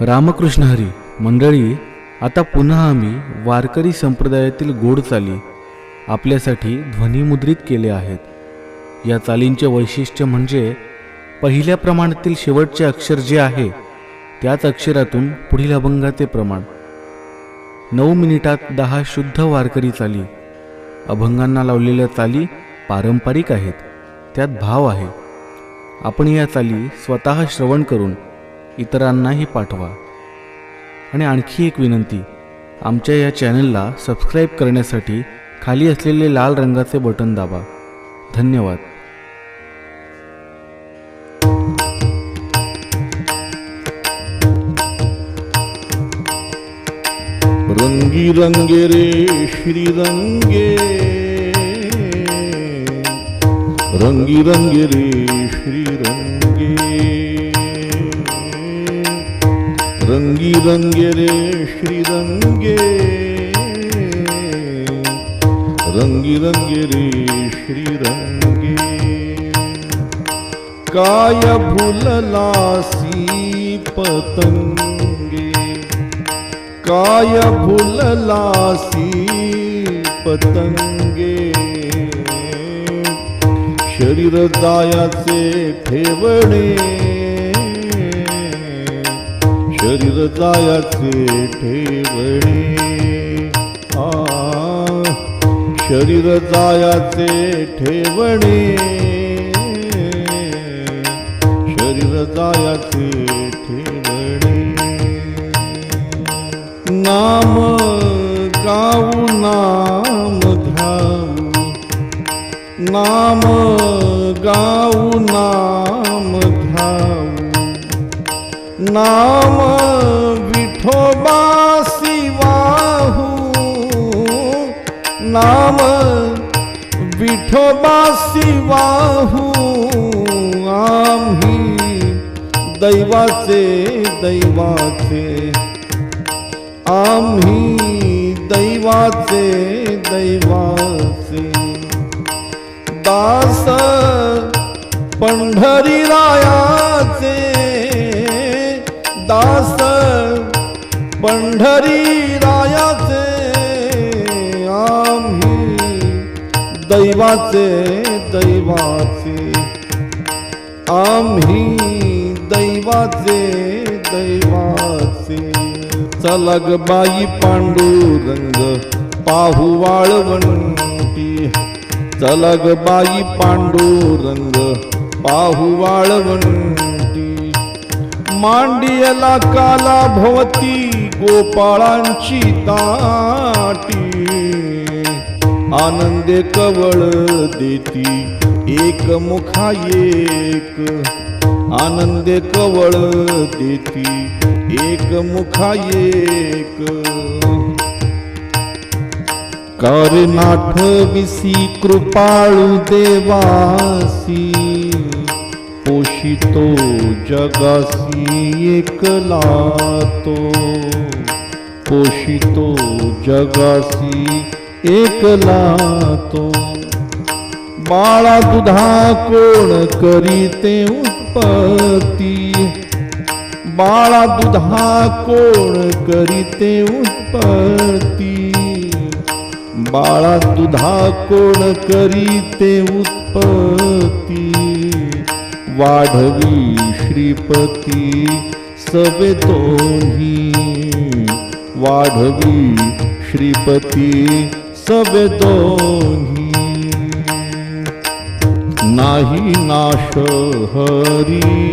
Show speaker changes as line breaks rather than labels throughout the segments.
रामकृष्ण हरी मंडळी आता पुन्हा आम्ही वारकरी संप्रदायातील गोड चाली आपल्यासाठी ध्वनिमुद्रित केले आहेत. या चालींचे वैशिष्ट्य म्हणजे पहिल्या प्रमाणातील शेवटचे अक्षर जे आहे त्याच अक्षरातून पुढील अभंगाचे प्रमाण. नऊ मिनिटात दहा शुद्ध वारकरी चाली. अभंगांना लावलेल्या चाली पारंपरिक आहेत त्यात भाव आहे. आपण या चाली स्वतः श्रवण करून इतरांनाही पाठवा. आणि आणखी एक विनंती आमच्या या चॅनलला सबस्क्राईब करण्यासाठी खाली असलेले लाल रंगाचे बटन दाबा. धन्यवाद.
रंगी रंगे रे श्री रंगे रंगी रंगे रे श्री रंगे रंगी रंगे रे श्री रंगे। रंगी रंगे रे श्री रंगे। काय भुललासी पतंगे? काय भुललासी पतंगे? शरीर दायाचे ठेवणे शरीर दायाचे ठेवणे. आ शरीर जायाचे ठेवणे. शरीर जायाचे ठेवणे. नाम गाऊ नाम ध्याऊ नाम गाऊ नाम नाम विठोबा शिवाहू नाम विठोबा शिवाहू आम्ही दैवाचे दैवाचे। आम्ही दैवाचे दैवाचे। दास पंढरी राया दास पंढरी रायाचे आम्ही दैवाचे दैवाचे. आम्ही दैवाचे दैवाचे. चला बाई पांडुरंग पाहू वाळवंटी चला बाई पांडुरंग पाहू वाळवंटी मांडियला काला भवती गोपाळांची ताटी. आनंदे कवळ देती एक मुखा एक. आनंदे कवळ देती एक मुखा एक. कारनाथ विसी कृपाळू देवासी. पोषितो जगासी एकला तो पोषितो जगासी एकला तो बाळा दुधा कोण करीते उत्पत्ती। बाळा दुधा कोण करीते उत्पत्ती। बाळा दुधा कोण करीते उत्पत्ती। वाढवी श्रीपती सवे दोन्ही वाढवी श्रीपती सवे दोन्ही नाही नाश हरी.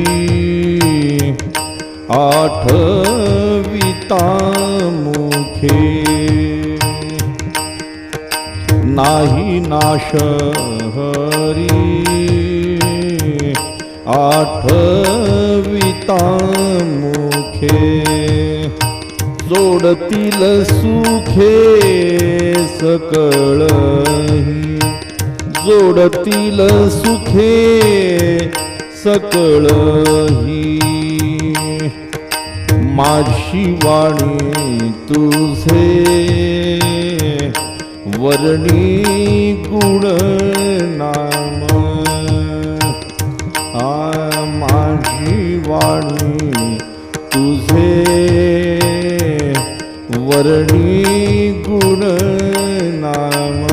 आठविता मुखे. नाही नाश हरी. आठविता मुखे जोडतील सुखे सकळ जोडतील सुखे सकळही. माझी वाणी तुझे वर्णी गुण नाम माझी वाणी तुझे वर्णी गुण नाम.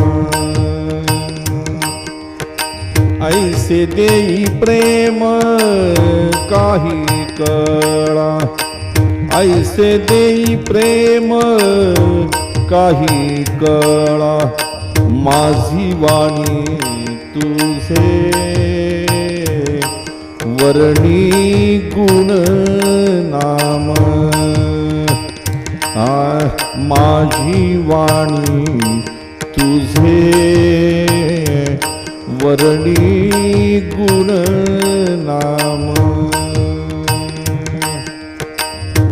ऐसे देई प्रेम काही कळा. ऐसे देई प्रेम काही कळा. माझी वाणी तुझे वर्णी गुण नाम. माझी वाणी तुझे वर्णी गुण नाम.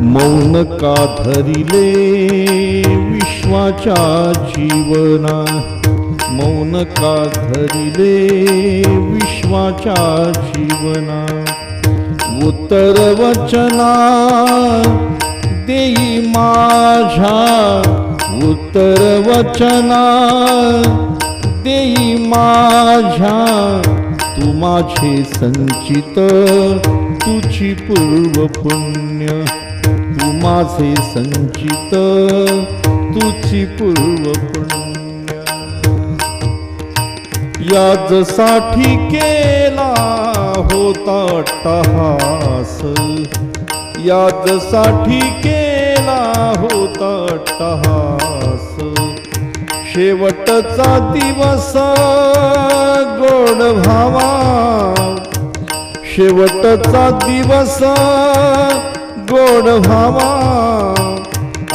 मौन का धरिले विश्वाच्या जीवना मौन का धरिले विश्वाच्या जीवना. उत्तर वचना देई माझ्या उत्तर वचना देई माझ्या तू माझे संचित तुझी पूर्व पुण्य तू माझे संचित तुझी पूर्व पुण्य याजसाठी केला होता टहास याजसाठी केला होता टहास शेवटचा दिवस गोड भावा शेवटचा दिवस गोड भावा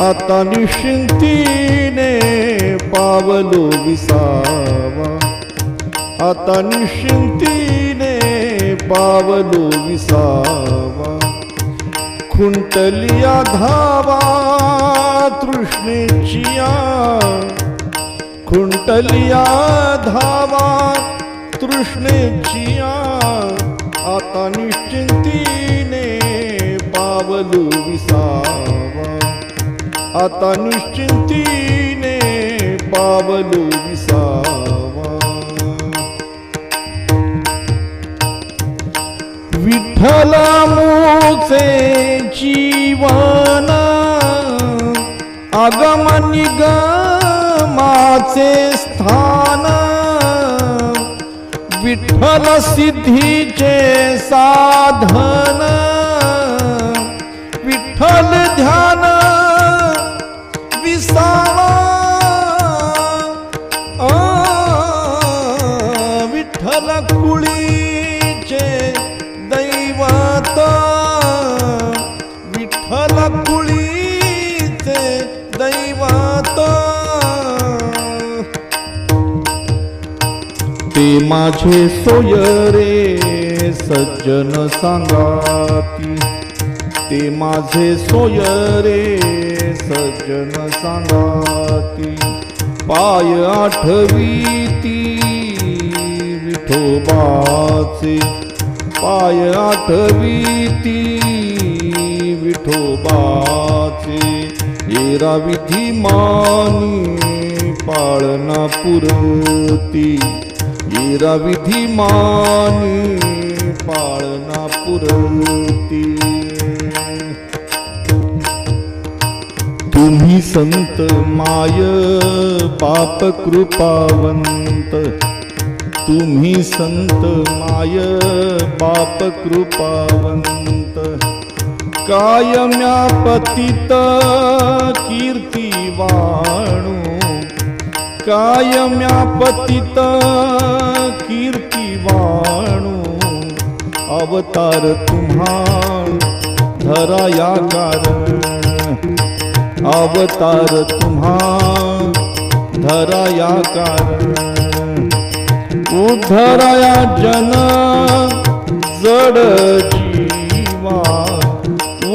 आता निश्चिंतीने पावलो विसावा. हातानी शिंतीने पावलो विसावा. खुंटलिया धावा तृष्णेचिया खुंटलिया धावा तृष्णेचिया आता निश्चिंतीने पावलो विसावा. आता निश्चिंतीने पावलो विसावा. विठ्ठला मुचे जीवन आगम निगमाचे स्थान विठ्ठल सिद्धीचे साधन. माझे सोय रे सज्जन सांगाती ते माझे सोय रे सज्जन सांगाती पाय आठवीती विठोबाचे. पाय आठवीती विठोबाचे. येरा विधी मानी पाळना पुरती येरा विधी मानी पाळना पुरती। तुम्ही संत माय पाप कृपावंत। तुम्ही संत माय पाप कृपावंत। कायम्या पतित कीर्ती वाणू कायम्या पतित कीर्ती वाणू अवतार तुम्हा धराया कारण अवतार तुम्हा धराया कारण उद्धराया जन जड जीवा.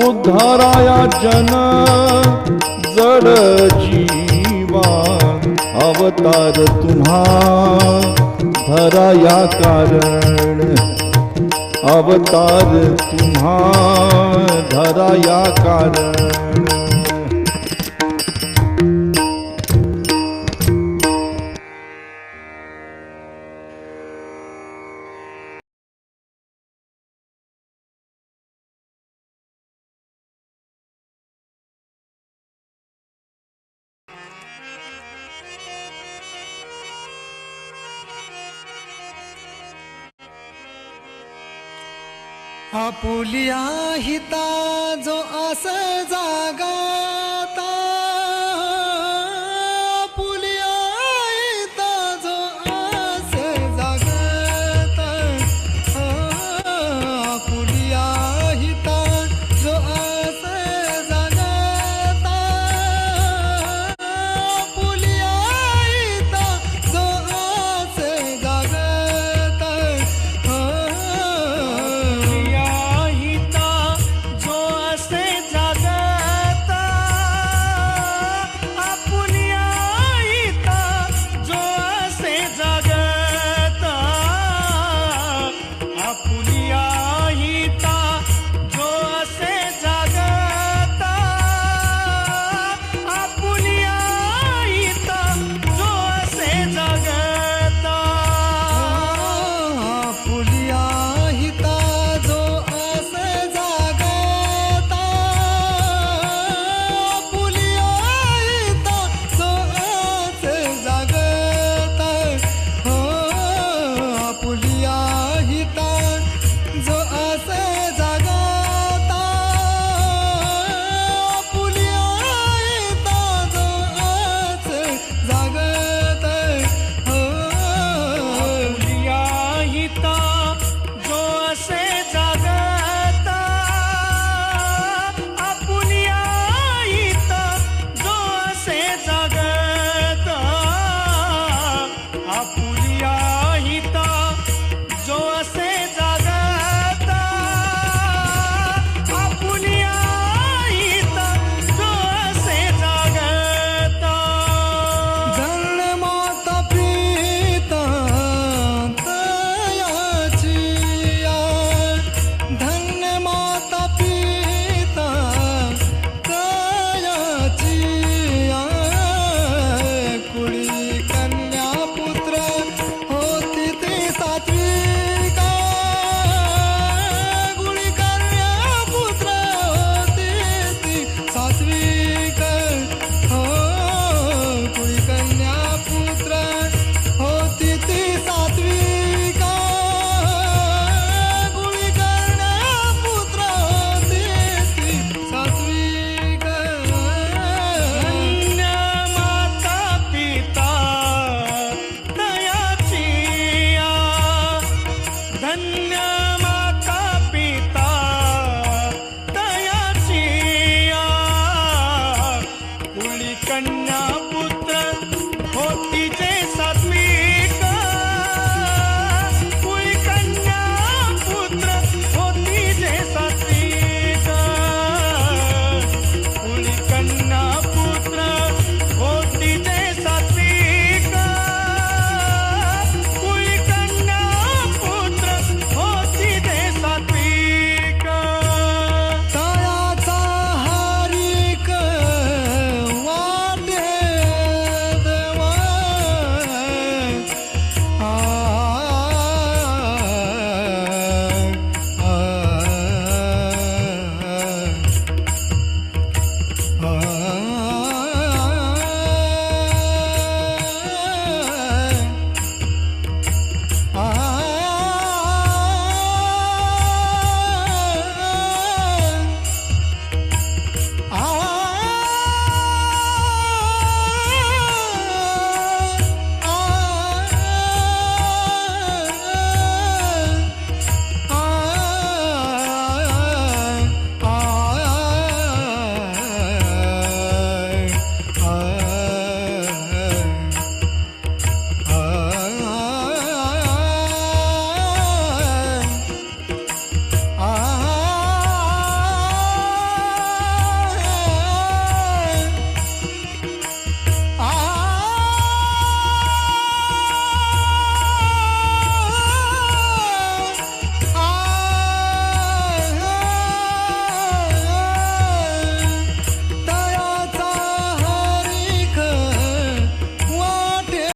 उद्धराया जन जड जीवा. अवतार तुम्हा धरा या कारण. अवतार तुम्हा धरा या कारण.
आपुलिया हिता जो आस जागा